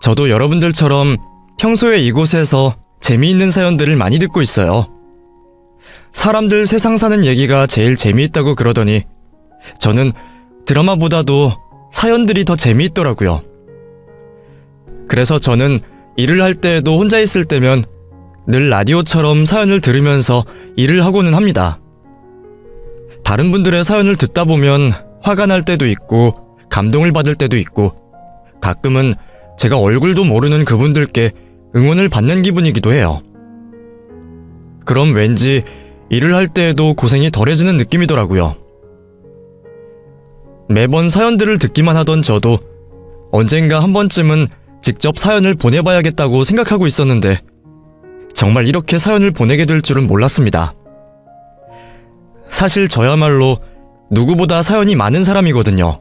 저도 여러분들처럼 평소에 이곳에서 재미있는 사연들을 많이 듣고 있어요. 사람들 세상 사는 얘기가 제일 재미있다고 그러더니 저는 드라마보다도 사연들이 더 재미있더라고요. 그래서 저는 일을 할 때에도 혼자 있을 때면 늘 라디오처럼 사연을 들으면서 일을 하고는 합니다. 다른 분들의 사연을 듣다 보면 화가 날 때도 있고 감동을 받을 때도 있고 가끔은 제가 얼굴도 모르는 그분들께 응원을 받는 기분이기도 해요. 그럼 왠지 일을 할 때에도 고생이 덜해지는 느낌이더라고요. 매번 사연들을 듣기만 하던 저도 언젠가 한 번쯤은 직접 사연을 보내봐야겠다고 생각하고 있었는데 정말 이렇게 사연을 보내게 될 줄은 몰랐습니다. 사실 저야말로 누구보다 사연이 많은 사람이거든요.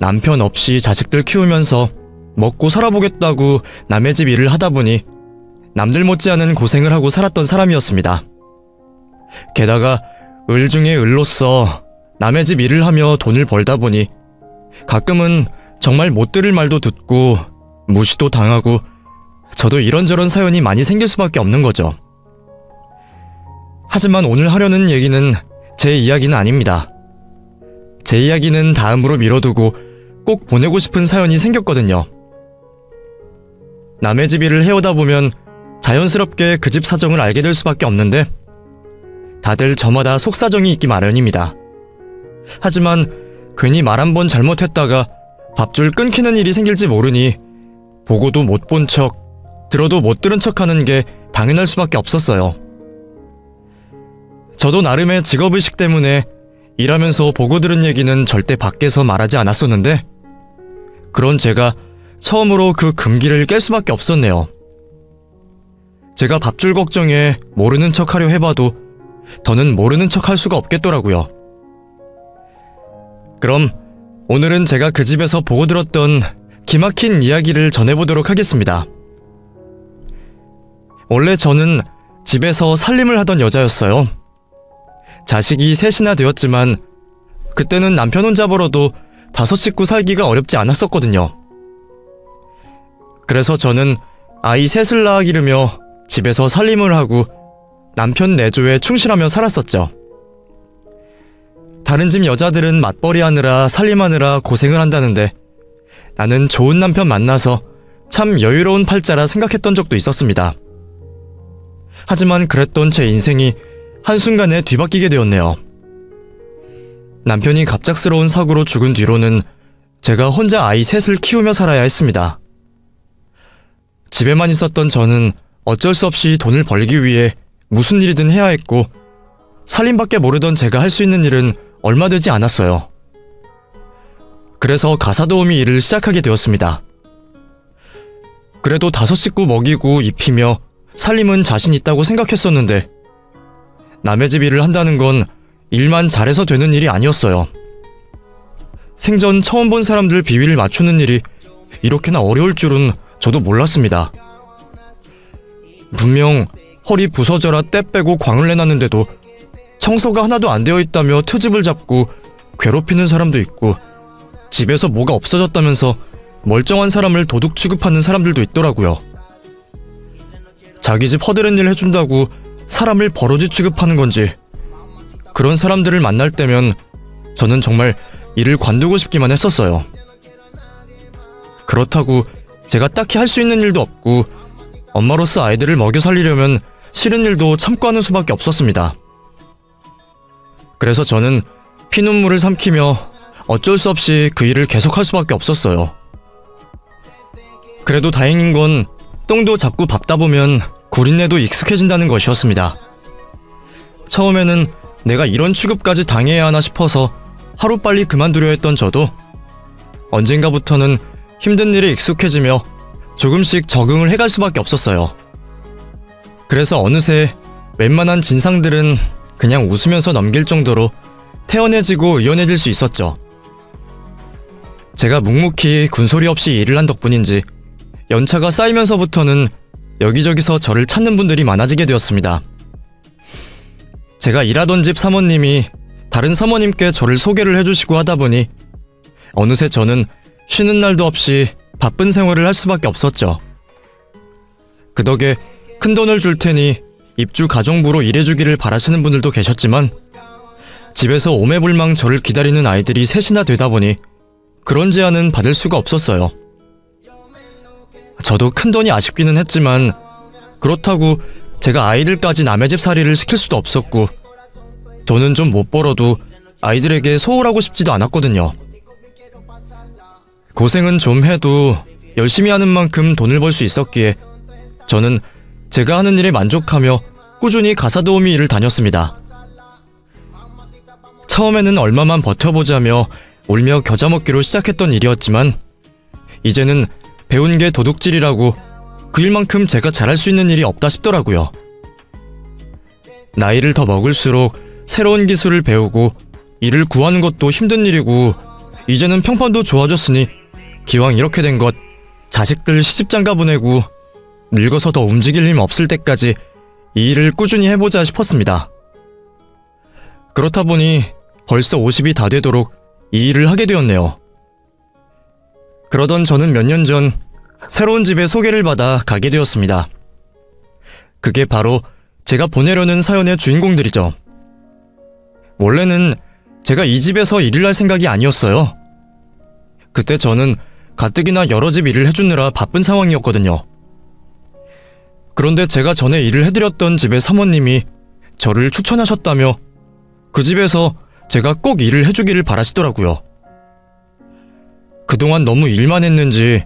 남편 없이 자식들 키우면서 먹고 살아보겠다고 남의 집 일을 하다 보니 남들 못지않은 고생을 하고 살았던 사람이었습니다. 게다가 을 중에 을로서 남의 집 일을 하며 돈을 벌다 보니 가끔은 정말 못 들을 말도 듣고 무시도 당하고 저도 이런저런 사연이 많이 생길 수밖에 없는 거죠. 하지만 오늘 하려는 얘기는 제 이야기는 아닙니다. 제 이야기는 다음으로 미뤄두고 꼭 보내고 싶은 사연이 생겼거든요. 남의 집 일을 해오다 보면 자연스럽게 그 집 사정을 알게 될 수밖에 없는데 다들 저마다 속사정이 있기 마련입니다. 하지만 괜히 말 한 번 잘못했다가 밥줄 끊기는 일이 생길지 모르니 보고도 못 본 척, 들어도 못 들은 척 하는 게 당연할 수밖에 없었어요. 저도 나름의 직업의식 때문에 일하면서 보고 들은 얘기는 절대 밖에서 말하지 않았었는데 그런 제가 처음으로 그 금기를 깰 수밖에 없었네요. 제가 밥줄 걱정에 모르는 척 하려 해봐도 더는 모르는 척 할 수가 없겠더라고요. 그럼 오늘은 제가 그 집에서 보고 들었던 기막힌 이야기를 전해보도록 하겠습니다. 원래 저는 집에서 살림을 하던 여자였어요. 자식이 셋이나 되었지만 그때는 남편 혼자 벌어도 다섯 식구 살기가 어렵지 않았었거든요. 그래서 저는 아이 셋을 낳아 기르며 집에서 살림을 하고 남편 내조에 충실하며 살았었죠. 다른 집 여자들은 맞벌이 하느라 살림하느라 고생을 한다는데 나는 좋은 남편 만나서 참 여유로운 팔자라 생각했던 적도 있었습니다. 하지만 그랬던 제 인생이 한순간에 뒤바뀌게 되었네요. 남편이 갑작스러운 사고로 죽은 뒤로는 제가 혼자 아이 셋을 키우며 살아야 했습니다. 집에만 있었던 저는 어쩔 수 없이 돈을 벌기 위해 무슨 일이든 해야 했고 살림밖에 모르던 제가 할 수 있는 일은 얼마 되지 않았어요. 그래서 가사 도우미 일을 시작하게 되었습니다. 그래도 다섯 식구 먹이고 입히며 살림은 자신 있다고 생각했었는데 남의 집 일을 한다는 건 일만 잘해서 되는 일이 아니었어요. 생전 처음 본 사람들 비위를 맞추는 일이 이렇게나 어려울 줄은 저도 몰랐습니다. 분명 허리 부서져라 때 빼고 광을 내놨는데도 청소가 하나도 안 되어 있다며 트집을 잡고 괴롭히는 사람도 있고 집에서 뭐가 없어졌다면서 멀쩡한 사람을 도둑 취급하는 사람들도 있더라고요. 자기 집 허드렛 일 해준다고 사람을 버러지 취급하는 건지 그런 사람들을 만날 때면 저는 정말 일을 관두고 싶기만 했었어요. 그렇다고 제가 딱히 할 수 있는 일도 없고 엄마로서 아이들을 먹여 살리려면 싫은 일도 참고 하는 수밖에 없었습니다. 그래서 저는 피눈물을 삼키며 어쩔 수 없이 그 일을 계속할 수밖에 없었어요. 그래도 다행인 건 똥도 자꾸 밟다 보면 구린내도 익숙해진다는 것이었습니다. 처음에는 내가 이런 취급까지 당해야 하나 싶어서 하루빨리 그만두려 했던 저도 언젠가부터는 힘든 일에 익숙해지며 조금씩 적응을 해갈 수밖에 없었어요. 그래서 어느새 웬만한 진상들은 그냥 웃으면서 넘길 정도로 태연해지고 의연해질 수 있었죠. 제가 묵묵히 군소리 없이 일을 한 덕분인지 연차가 쌓이면서부터는 여기저기서 저를 찾는 분들이 많아지게 되었습니다. 제가 일하던 집 사모님이 다른 사모님께 저를 소개를 해주시고 하다 보니 어느새 저는 쉬는 날도 없이 바쁜 생활을 할 수밖에 없었죠. 그 덕에 큰 돈을 줄 테니 입주 가정부로 일해주기를 바라시는 분들도 계셨지만 집에서 오매불망 저를 기다리는 아이들이 셋이나 되다 보니 그런 제안은 받을 수가 없었어요. 저도 큰 돈이 아쉽기는 했지만 그렇다고 제가 아이들까지 남의 집 살이를 시킬 수도 없었고 돈은 좀 못 벌어도 아이들에게 소홀하고 싶지도 않았거든요. 고생은 좀 해도 열심히 하는 만큼 돈을 벌 수 있었기에 저는 제가 하는 일에 만족하며 꾸준히 가사 도우미 일을 다녔습니다. 처음에는 얼마만 버텨보자며 울며 겨자 먹기로 시작했던 일이었지만 이제는 배운 게 도둑질이라고 그 일만큼 제가 잘할 수 있는 일이 없다 싶더라고요. 나이를 더 먹을수록 새로운 기술을 배우고 일을 구하는 것도 힘든 일이고 이제는 평판도 좋아졌으니 기왕 이렇게 된 것 자식들 시집장가 보내고 늙어서 더 움직일 힘 없을 때까지 이 일을 꾸준히 해보자 싶었습니다. 그렇다 보니 벌써 50이 다 되도록 이 일을 하게 되었네요. 그러던 저는 몇 년 전 새로운 집에 소개를 받아 가게 되었습니다. 그게 바로 제가 보내려는 사연의 주인공들이죠. 원래는 제가 이 집에서 일을 할 생각이 아니었어요. 그때 저는 가뜩이나 여러 집 일을 해주느라 바쁜 상황이었거든요. 그런데 제가 전에 일을 해드렸던 집의 사모님이 저를 추천하셨다며 그 집에서 제가 꼭 일을 해주기를 바라시더라고요. 그동안 너무 일만 했는지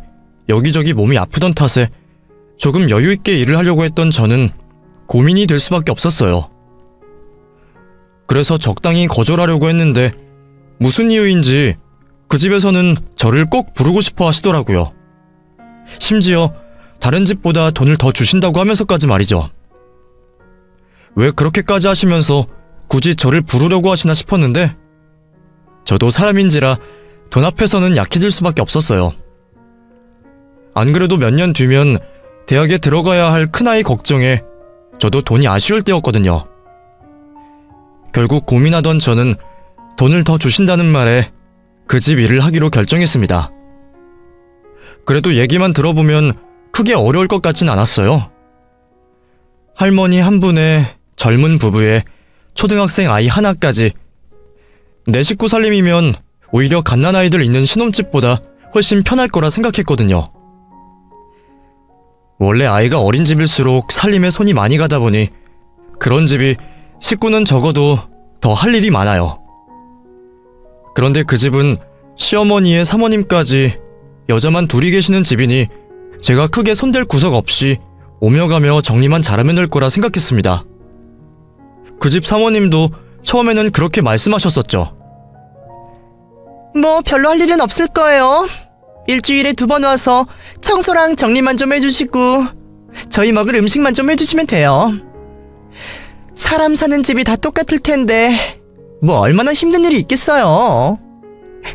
여기저기 몸이 아프던 탓에 조금 여유있게 일을 하려고 했던 저는 고민이 될 수밖에 없었어요. 그래서 적당히 거절하려고 했는데 무슨 이유인지 그 집에서는 저를 꼭 부르고 싶어 하시더라고요. 심지어 다른 집보다 돈을 더 주신다고 하면서까지 말이죠. 왜 그렇게까지 하시면서 굳이 저를 부르려고 하시나 싶었는데 저도 사람인지라 돈 앞에서는 약해질 수밖에 없었어요. 안 그래도 몇 년 뒤면 대학에 들어가야 할 큰아이 걱정에 저도 돈이 아쉬울 때였거든요. 결국 고민하던 저는 돈을 더 주신다는 말에 그 집 일을 하기로 결정했습니다. 그래도 얘기만 들어보면 크게 어려울 것 같진 않았어요. 할머니 한 분에 젊은 부부에 초등학생 아이 하나까지 내 식구 살림이면 오히려 갓난아이들 있는 신혼집보다 훨씬 편할 거라 생각했거든요. 원래 아이가 어린 집일수록 살림에 손이 많이 가다 보니 그런 집이 식구는 적어도 더 할 일이 많아요. 그런데 그 집은 시어머니의 사모님까지 여자만 둘이 계시는 집이니 제가 크게 손댈 구석 없이 오며 가며 정리만 잘하면 될 거라 생각했습니다. 그 집 사모님도 처음에는 그렇게 말씀하셨었죠. 뭐 별로 할 일은 없을 거예요. 일주일에 두 번 와서 청소랑 정리만 좀 해주시고 저희 먹을 음식만 좀 해주시면 돼요. 사람 사는 집이 다 똑같을 텐데 뭐 얼마나 힘든 일이 있겠어요.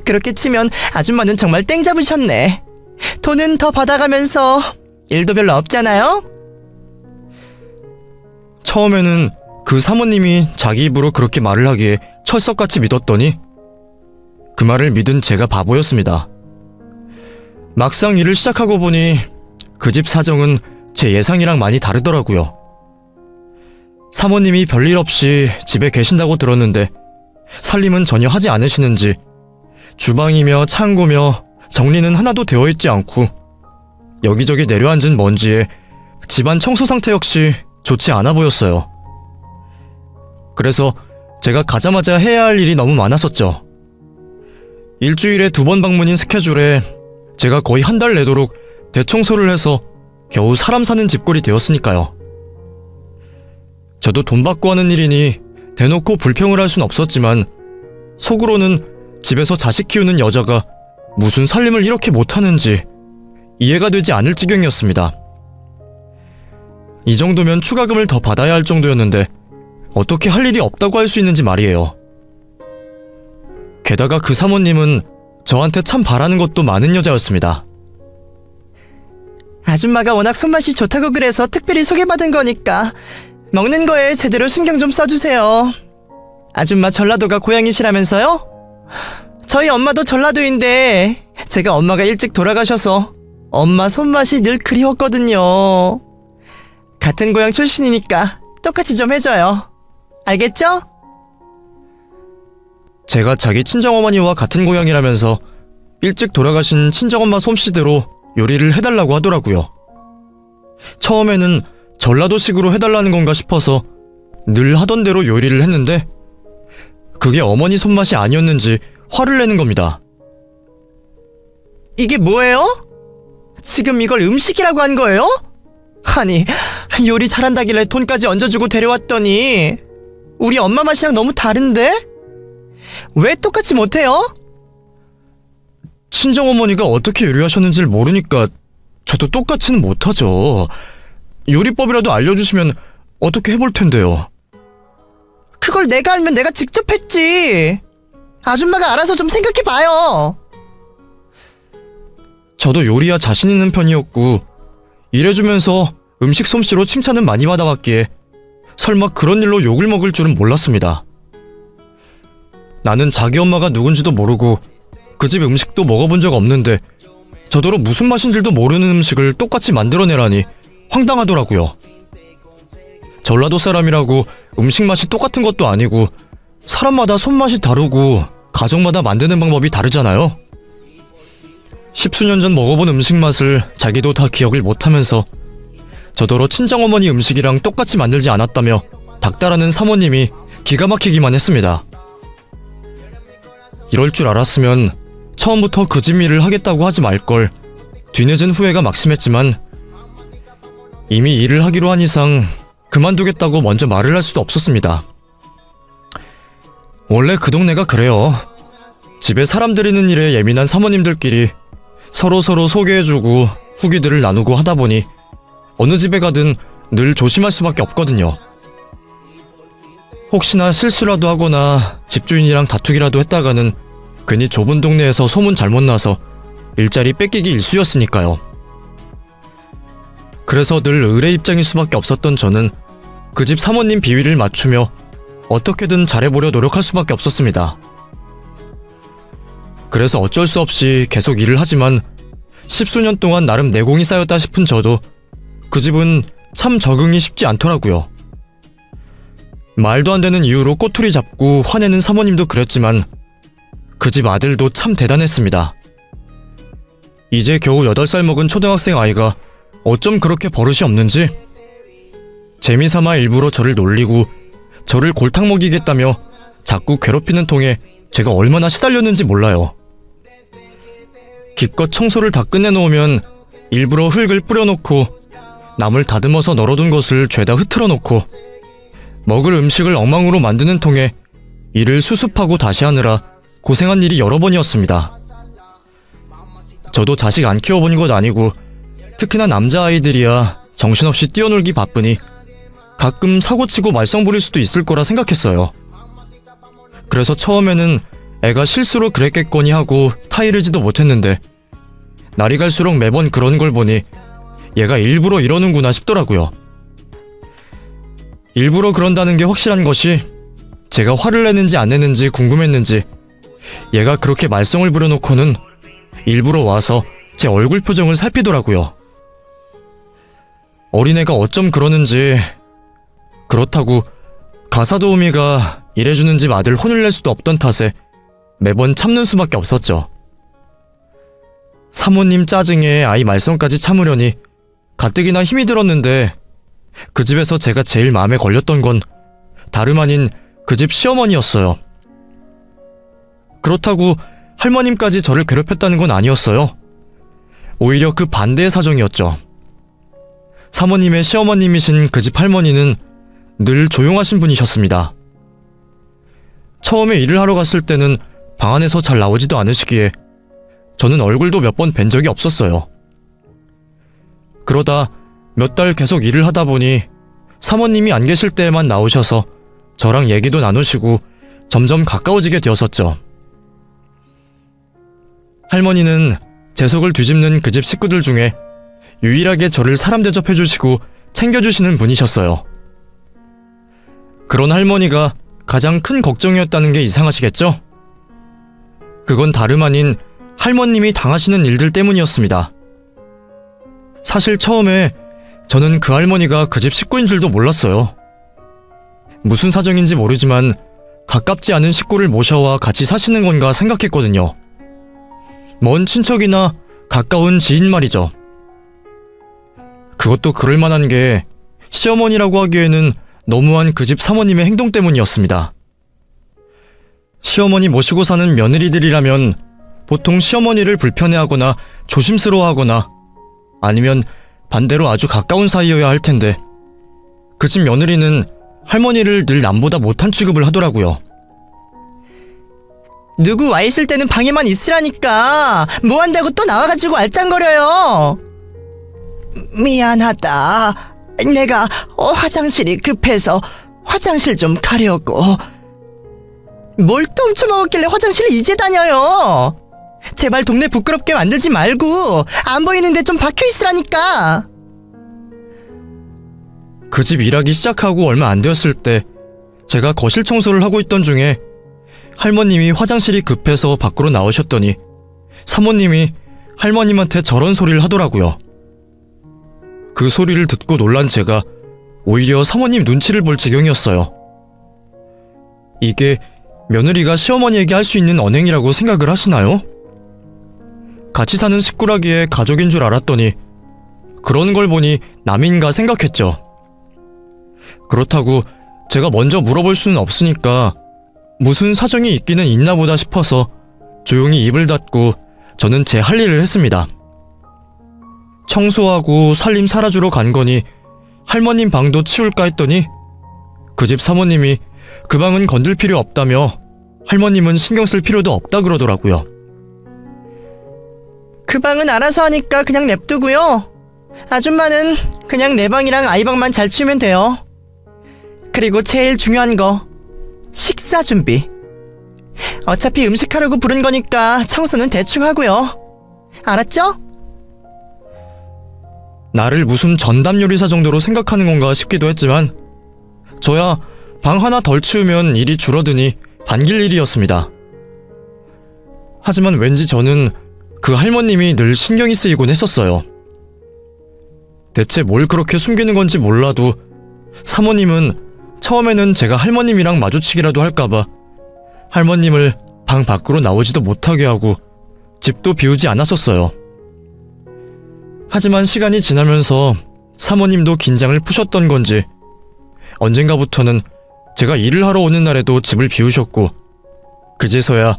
그렇게 치면 아줌마는 정말 땡 잡으셨네. 돈은 더 받아가면서 일도 별로 없잖아요. 처음에는 그 사모님이 자기 입으로 그렇게 말을 하기에 철석같이 믿었더니 그 말을 믿은 제가 바보였습니다. 막상 일을 시작하고 보니 그 집 사정은 제 예상이랑 많이 다르더라고요. 사모님이 별일 없이 집에 계신다고 들었는데 살림은 전혀 하지 않으시는지 주방이며 창고며 정리는 하나도 되어 있지 않고 여기저기 내려앉은 먼지에 집안 청소 상태 역시 좋지 않아 보였어요. 그래서 제가 가자마자 해야 할 일이 너무 많았었죠. 일주일에 두 번 방문인 스케줄에 제가 거의 한 달 내도록 대청소를 해서 겨우 사람 사는 집꼴이 되었으니까요. 저도 돈 받고 하는 일이니 대놓고 불평을 할 순 없었지만 속으로는 집에서 자식 키우는 여자가 무슨 살림을 이렇게 못하는지 이해가 되지 않을 지경이었습니다. 이 정도면 추가금을 더 받아야 할 정도였는데 어떻게 할 일이 없다고 할 수 있는지 말이에요. 게다가 그 사모님은 저한테 참 바라는 것도 많은 여자였습니다. 아줌마가 워낙 손맛이 좋다고 그래서 특별히 소개받은 거니까 먹는 거에 제대로 신경 좀 써주세요. 아줌마 전라도가 고향이시라면서요? 저희 엄마도 전라도인데 제가 엄마가 일찍 돌아가셔서 엄마 손맛이 늘 그리웠거든요. 같은 고향 출신이니까 똑같이 좀 해줘요. 알겠죠? 제가 자기 친정어머니와 같은 고향이라면서 일찍 돌아가신 친정엄마 솜씨대로 요리를 해달라고 하더라고요. 처음에는 전라도식으로 해달라는 건가 싶어서 늘 하던 대로 요리를 했는데 그게 어머니 손맛이 아니었는지 화를 내는 겁니다. 이게 뭐예요? 지금 이걸 음식이라고 한 거예요? 아니, 요리 잘한다길래 돈까지 얹어주고 데려왔더니 우리 엄마 맛이랑 너무 다른데? 왜 똑같이 못해요? 친정어머니가 어떻게 요리하셨는지를 모르니까 저도 똑같이는 못하죠. 요리법이라도 알려주시면 어떻게 해볼 텐데요. 그걸 내가 알면 내가 직접 했지. 아줌마가 알아서 좀 생각해봐요. 저도 요리야 자신 있는 편이었고 일해주면서 음식 솜씨로 칭찬은 많이 받아왔기에 설마 그런 일로 욕을 먹을 줄은 몰랐습니다. 나는 자기 엄마가 누군지도 모르고 그 집 음식도 먹어본 적 없는데 저더러 무슨 맛인지도 모르는 음식을 똑같이 만들어내라니 황당하더라고요. 전라도 사람이라고 음식 맛이 똑같은 것도 아니고 사람마다 손맛이 다르고 가정마다 만드는 방법이 다르잖아요. 십수년 전 먹어본 음식 맛을 자기도 다 기억을 못하면서 저더러 친정어머니 음식이랑 똑같이 만들지 않았다며 닥달하는 사모님이 기가 막히기만 했습니다. 이럴 줄 알았으면 처음부터 그 집 일을 하겠다고 하지 말걸 뒤늦은 후회가 막심했지만 이미 일을 하기로 한 이상 그만두겠다고 먼저 말을 할 수도 없었습니다. 원래 그 동네가 그래요. 집에 사람 들이는 일에 예민한 사모님들끼리 서로 서로 소개해주고 후기들을 나누고 하다 보니 어느 집에 가든 늘 조심할 수밖에 없거든요. 혹시나 실수라도 하거나 집주인이랑 다투기라도 했다가는 괜히 좁은 동네에서 소문 잘못 나서 일자리 뺏기기 일쑤였으니까요. 그래서 늘 의뢰 입장일 수밖에 없었던 저는 그 집 사모님 비위를 맞추며 어떻게든 잘해보려 노력할 수밖에 없었습니다. 그래서 어쩔 수 없이 계속 일을 하지만 십수년 동안 나름 내공이 쌓였다 싶은 저도 그 집은 참 적응이 쉽지 않더라고요. 말도 안 되는 이유로 꼬투리 잡고 화내는 사모님도 그랬지만 그 집 아들도 참 대단했습니다. 이제 겨우 8살 먹은 초등학생 아이가 어쩜 그렇게 버릇이 없는지 재미삼아 일부러 저를 놀리고 저를 골탕 먹이겠다며 자꾸 괴롭히는 통에 제가 얼마나 시달렸는지 몰라요. 기껏 청소를 다 끝내놓으면 일부러 흙을 뿌려놓고 남을 다듬어서 널어둔 것을 죄다 흐트러 놓고 먹을 음식을 엉망으로 만드는 통에 이를 수습하고 다시 하느라 고생한 일이 여러 번이었습니다. 저도 자식 안 키워본 것 아니고 특히나 남자아이들이야 정신없이 뛰어놀기 바쁘니 가끔 사고치고 말썽 부릴 수도 있을 거라 생각했어요. 그래서 처음에는 애가 실수로 그랬겠거니 하고 타이르지도 못했는데 날이 갈수록 매번 그런 걸 보니 얘가 일부러 이러는구나 싶더라고요. 일부러 그런다는 게 확실한 것이 제가 화를 내는지 안 내는지 궁금했는지 얘가 그렇게 말썽을 부려놓고는 일부러 와서 제 얼굴 표정을 살피더라고요. 어린애가 어쩜 그러는지 그렇다고 가사 도우미가 일해주는 집 아들 혼을 낼 수도 없던 탓에 매번 참는 수밖에 없었죠. 사모님 짜증에 아이 말썽까지 참으려니 가뜩이나 힘이 들었는데 그 집에서 제가 제일 마음에 걸렸던 건 다름 아닌 그 집 시어머니였어요. 그렇다고 할머님까지 저를 괴롭혔다는 건 아니었어요. 오히려 그 반대의 사정이었죠. 사모님의 시어머님이신 그 집 할머니는 늘 조용하신 분이셨습니다. 처음에 일을 하러 갔을 때는 방 안에서 잘 나오지도 않으시기에 저는 얼굴도 몇 번 뵌 적이 없었어요. 그러다 몇 달 계속 일을 하다 보니 사모님이 안 계실 때에만 나오셔서 저랑 얘기도 나누시고 점점 가까워지게 되었었죠. 할머니는 재석을 뒤집는 그 집 식구들 중에 유일하게 저를 사람 대접해주시고 챙겨주시는 분이셨어요. 그런 할머니가 가장 큰 걱정이었다는 게 이상하시겠죠? 그건 다름 아닌 할머님이 당하시는 일들 때문이었습니다. 사실 처음에 저는 그 할머니가 그 집 식구인 줄도 몰랐어요. 무슨 사정인지 모르지만 가깝지 않은 식구를 모셔와 같이 사시는 건가 생각했거든요. 먼 친척이나 가까운 지인 말이죠. 그것도 그럴 만한 게 시어머니라고 하기에는 너무한 그 집 사모님의 행동 때문이었습니다. 시어머니 모시고 사는 며느리들이라면 보통 시어머니를 불편해하거나 조심스러워하거나 아니면 반대로 아주 가까운 사이여야 할 텐데 그 집 며느리는 할머니를 늘 남보다 못한 취급을 하더라고요. 누구 와 있을 때는 방에만 있으라니까 뭐 한다고 또 나와가지고 알짱거려요. 미안하다. 내가 어, 화장실이 급해서 화장실 좀 가려고. 뭘 또 훔쳐먹었길래 화장실 이제 다녀요. 제발 동네 부끄럽게 만들지 말고 안 보이는데 좀 박혀 있으라니까. 그 집 일하기 시작하고 얼마 안 되었을 때 제가 거실 청소를 하고 있던 중에 할머님이 화장실이 급해서 밖으로 나오셨더니 사모님이 할머님한테 저런 소리를 하더라고요. 그 소리를 듣고 놀란 제가 오히려 사모님 눈치를 볼 지경이었어요. 이게 며느리가 시어머니에게 할 수 있는 언행이라고 생각을 하시나요? 같이 사는 식구라기에 가족인 줄 알았더니 그런 걸 보니 남인가 생각했죠. 그렇다고 제가 먼저 물어볼 수는 없으니까 무슨 사정이 있기는 있나 보다 싶어서 조용히 입을 닫고 저는 제 할 일을 했습니다. 청소하고 살림 살아주러 간 거니 할머님 방도 치울까 했더니 그 집 사모님이 그 방은 건들 필요 없다며 할머님은 신경 쓸 필요도 없다 그러더라고요. 그 방은 알아서 하니까 그냥 냅두고요. 아줌마는 그냥 내 방이랑 아이 방만 잘 치우면 돼요. 그리고 제일 중요한 거 식사 준비. 어차피 음식하려고 부른 거니까 청소는 대충 하고요. 알았죠? 나를 무슨 전담 요리사 정도로 생각하는 건가 싶기도 했지만 저야 방 하나 덜 치우면 일이 줄어드니 반길 일이었습니다. 하지만 왠지 저는 그 할머님이 늘 신경이 쓰이곤 했었어요. 대체 뭘 그렇게 숨기는 건지 몰라도 사모님은 처음에는 제가 할머님이랑 마주치기라도 할까봐 할머님을 방 밖으로 나오지도 못하게 하고 집도 비우지 않았었어요. 하지만 시간이 지나면서 사모님도 긴장을 푸셨던 건지 언젠가부터는 제가 일을 하러 오는 날에도 집을 비우셨고 그제서야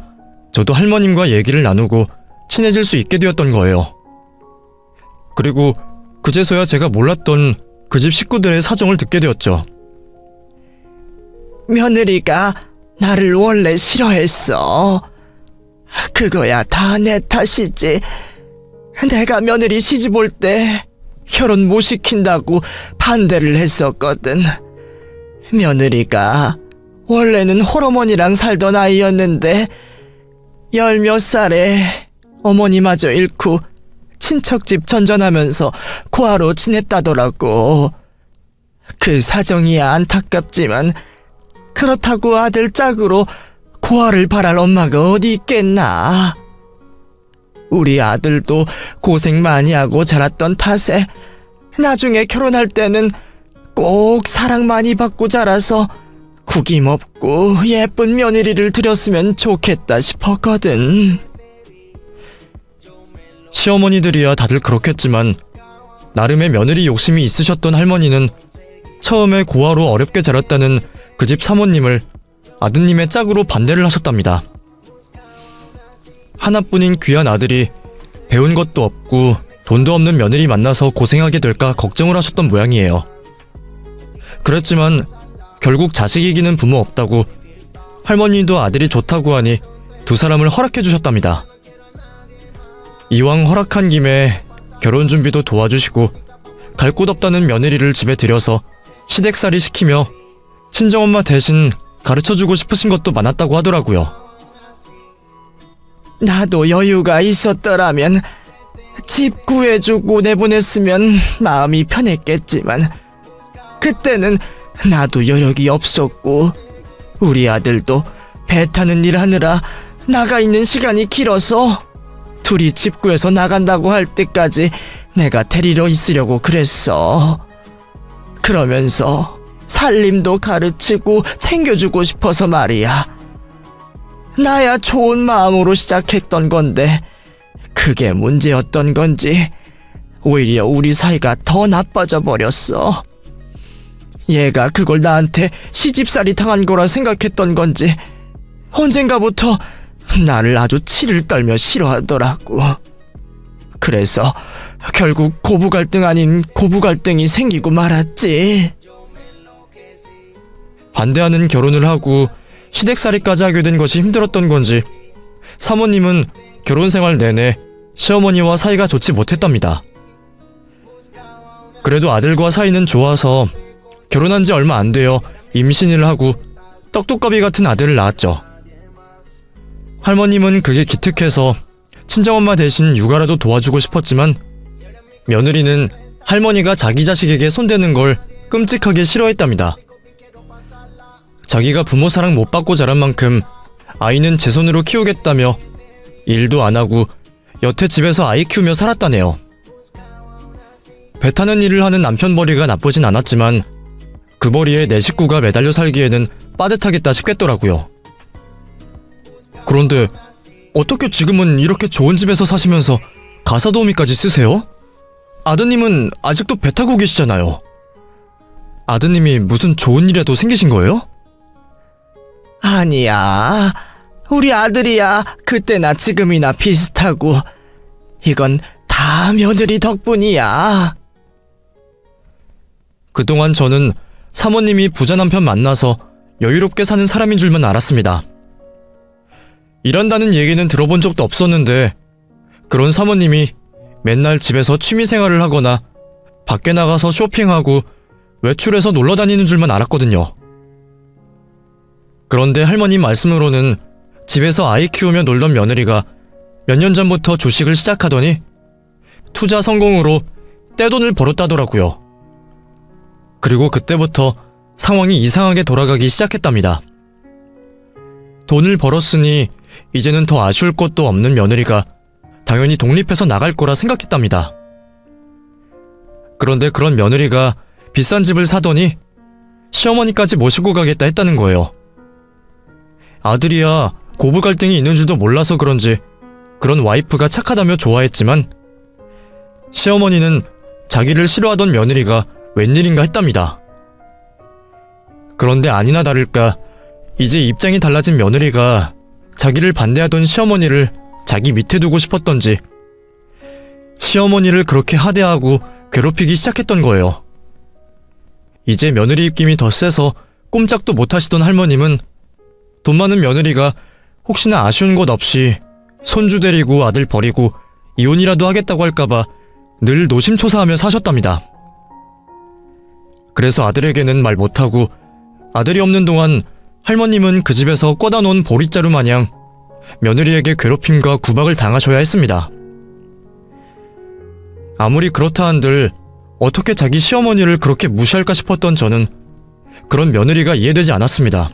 저도 할머님과 얘기를 나누고 친해질 수 있게 되었던 거예요. 그리고 그제서야 제가 몰랐던 그 집 식구들의 사정을 듣게 되었죠. 며느리가 나를 원래 싫어했어. 그거야 다 내 탓이지. 내가 며느리 시집 올 때 결혼 못 시킨다고 반대를 했었거든. 며느리가 원래는 홀어머니랑 살던 아이였는데 열 몇 살에 어머니마저 잃고 친척집 전전하면서 고아로 지냈다더라고. 그 사정이 안타깝지만 그렇다고 아들 짝으로 고아를 바랄 엄마가 어디 있겠나. 우리 아들도 고생 많이 하고 자랐던 탓에 나중에 결혼할 때는 꼭 사랑 많이 받고 자라서 구김없고 예쁜 며느리를 들였으면 좋겠다 싶었거든. 시어머니들이야 다들 그렇겠지만 나름의 며느리 욕심이 있으셨던 할머니는 처음에 고아로 어렵게 자랐다는 그 집 사모님을 아드님의 짝으로 반대를 하셨답니다. 하나뿐인 귀한 아들이 배운 것도 없고 돈도 없는 며느리 만나서 고생하게 될까 걱정을 하셨던 모양이에요. 그랬지만 결국 자식 이기는 부모 없다고 할머니도 아들이 좋다고 하니 두 사람을 허락해 주셨답니다. 이왕 허락한 김에 결혼 준비도 도와주시고 갈 곳 없다는 며느리를 집에 들여서 시댁살이 시키며 친정엄마 대신 가르쳐주고 싶으신 것도 많았다고 하더라고요. 나도 여유가 있었더라면 집 구해주고 내보냈으면 마음이 편했겠지만 그때는 나도 여력이 없었고 우리 아들도 배 타는 일 하느라 나가 있는 시간이 길어서 둘이 집 구해서 나간다고 할 때까지 내가 데리러 있으려고 그랬어. 그러면서 살림도 가르치고 챙겨주고 싶어서 말이야. 나야 좋은 마음으로 시작했던 건데 그게 문제였던 건지 오히려 우리 사이가 더 나빠져 버렸어. 얘가 그걸 나한테 시집살이 당한 거라 생각했던 건지 언젠가부터 나를 아주 치를 떨며 싫어하더라고. 그래서 결국 고부 갈등 아닌 고부 갈등이 생기고 말았지. 반대하는 결혼을 하고 시댁살이까지 하게 된 것이 힘들었던 건지 사모님은 결혼 생활 내내 시어머니와 사이가 좋지 못했답니다. 그래도 아들과 사이는 좋아서 결혼한 지 얼마 안 되어 임신을 하고 떡두꺼비 같은 아들을 낳았죠. 할머님은 그게 기특해서 친정엄마 대신 육아라도 도와주고 싶었지만 며느리는 할머니가 자기 자식에게 손대는 걸 끔찍하게 싫어했답니다. 자기가 부모 사랑 못 받고 자란 만큼 아이는 제 손으로 키우겠다며 일도 안 하고 여태 집에서 아이 키우며 살았다네요. 배 타는 일을 하는 남편 벌이가 나쁘진 않았지만 그 벌이에 내 식구가 매달려 살기에는 빠듯하겠다 싶겠더라고요. 그런데 어떻게 지금은 이렇게 좋은 집에서 사시면서 가사 도우미까지 쓰세요? 아드님은 아직도 배 타고 계시잖아요. 아드님이 무슨 좋은 일이라도 생기신 거예요? 아니야. 우리 아들이야. 그때나 지금이나 비슷하고. 이건 다 며느리 덕분이야. 그동안 저는 사모님이 부자 남편 만나서 여유롭게 사는 사람인 줄만 알았습니다. 일한다는 얘기는 들어본 적도 없었는데 그런 사모님이 맨날 집에서 취미 생활을 하거나 밖에 나가서 쇼핑하고 외출해서 놀러 다니는 줄만 알았거든요. 그런데 할머님 말씀으로는 집에서 아이 키우며 놀던 며느리가 몇 년 전부터 주식을 시작하더니 투자 성공으로 떼돈을 벌었다더라고요. 그리고 그때부터 상황이 이상하게 돌아가기 시작했답니다. 돈을 벌었으니 이제는 더 아쉬울 것도 없는 며느리가 당연히 독립해서 나갈 거라 생각했답니다. 그런데 그런 며느리가 비싼 집을 사더니 시어머니까지 모시고 가겠다 했다는 거예요. 아들이야 고부 갈등이 있는 줄도 몰라서 그런지 그런 와이프가 착하다며 좋아했지만 시어머니는 자기를 싫어하던 며느리가 웬일인가 했답니다. 그런데 아니나 다를까 이제 입장이 달라진 며느리가 자기를 반대하던 시어머니를 자기 밑에 두고 싶었던지 시어머니를 그렇게 하대하고 괴롭히기 시작했던 거예요. 이제 며느리 입김이 더 세서 꼼짝도 못하시던 할머님은 돈 많은 며느리가 혹시나 아쉬운 것 없이 손주 데리고 아들 버리고 이혼이라도 하겠다고 할까봐 늘 노심초사하며 사셨답니다. 그래서 아들에게는 말 못하고 아들이 없는 동안 할머님은 그 집에서 꺼다 놓은 보릿자루 마냥 며느리에게 괴롭힘과 구박을 당하셔야 했습니다. 아무리 그렇다 한들 어떻게 자기 시어머니를 그렇게 무시할까 싶었던 저는 그런 며느리가 이해되지 않았습니다.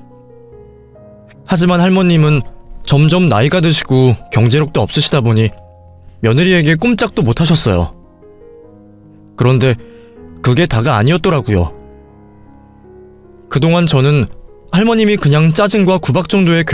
하지만 할머님은 점점 나이가 드시고 경제력도 없으시다 보니 며느리에게 꼼짝도 못 하셨어요. 그런데 그게 다가 아니었더라고요. 그동안 저는 할머님이 그냥 짜증과 구박 정도의